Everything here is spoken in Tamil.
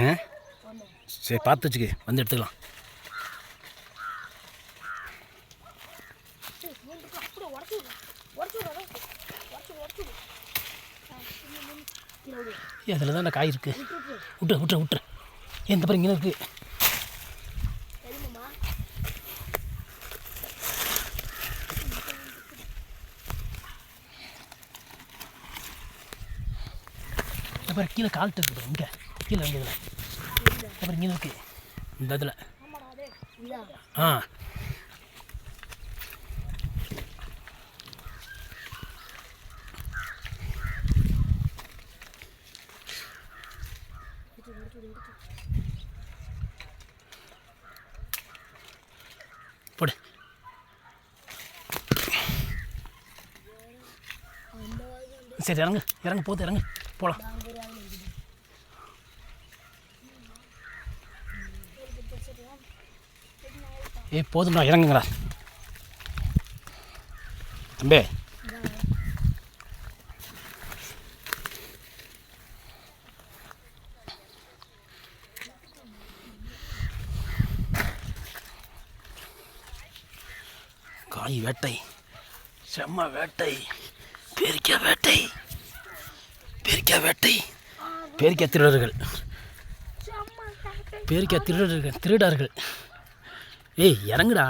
ஆ? சரி பார்த்து வச்சுக்க. வந்து எடுத்துக்கலாம். அதில் தான் அந்த காய் இருக்குது விட்டுரு விட்டுரு விட்டுரு. எந்த பாருங்க இருக்குது அப்புறம் கீழே கால்ட்டு இருக்குது இங்கே. கீழே இங்கே இதில் அப்புறம் இங்கே இருக்குது இந்த இதில். ஆ. போடு. சரி இறங்கு. இறங்கு போத்து இறங்கு. போகலாம் ஏய் போதும்டா இறங்குங்கடா. தம்பி. காய் வேட்டை. செம்ம வேட்டை. பேரிக்காய் வேட்டை. பேரிக்காய் வேட்டை. பேரிக்காய் திருடர்கள். பேரிக்காய் திருடர்கள் திருடார்கள். ஏய் இறங்குடா.